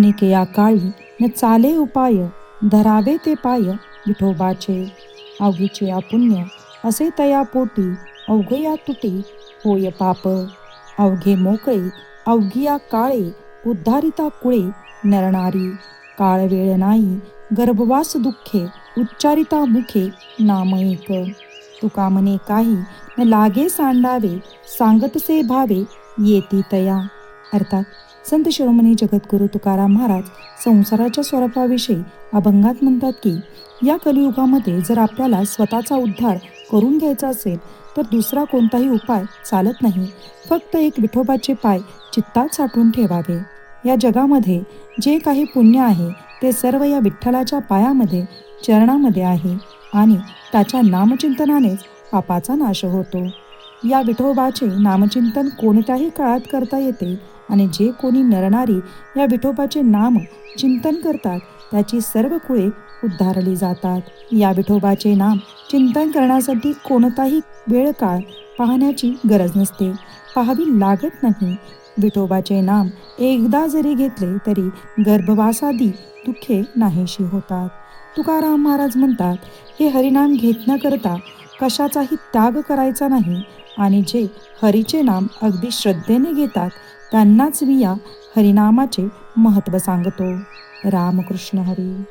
अनेक या काळी न चाले उपाय धरावे ते पाय विठोबाचे. अवघीचे पुण्य असे तया पोटी अवघया तुटी होय पाप. अवघे मोकळे अवघिया काळे उद्धारिता कुळे नरणारी. काळ वेळ नाही गर्भवास दुःखे उच्चारिता मुखे नाम एक. तुका म्हणे काही न लागे सांडावे सांगतसे भावे येती तया. अर्थात संत शिरोमणी जगद्गुरु तुकाराम महाराज संसाराच्या स्वरूपाविषयी अभंगात म्हणतात की या कलियुगामध्ये जर आपल्याला स्वतःचा उद्धार करून घ्यायचा असेल तर दुसरा कोणताही उपाय चालत नाही. फक्त एक विठोबाचे पाय चित्तात साठवून ठेवावे. या जगामध्ये जे काही पुण्य आहे ते सर्व या विठ्ठलाच्या पायामध्ये चरणामध्ये आहे आणि त्याच्या नामचिंतनानेच पापाचा नाश होतो. या विठोबाचे नामचिंतन कोणत्याही काळात करता येते आणि जे कोणी नरणारी या विठोबाचे नाम चिंतन करतात त्याची सर्व कुळे उद्धारली जातात. या विठोबाचे नाम चिंतन करण्यासाठी कोणताही वेळ काळ पाहण्याची गरज नसते. पाहावी लागत नाही. विठोबाचे नाम एकदा जरी घेतले तरी गर्भवासादी दुःखे नाहीशी होतात. तुकाराम महाराज म्हणतात हे हरिनाम घेत न करता कशाचाही त्याग करायचा नाही. आणि जे हरीचे नाम अगदी श्रद्धेने घेतात त्यांनाच मी या हरिनामाचे महत्त्व सांगतो. रामकृष्ण हरी.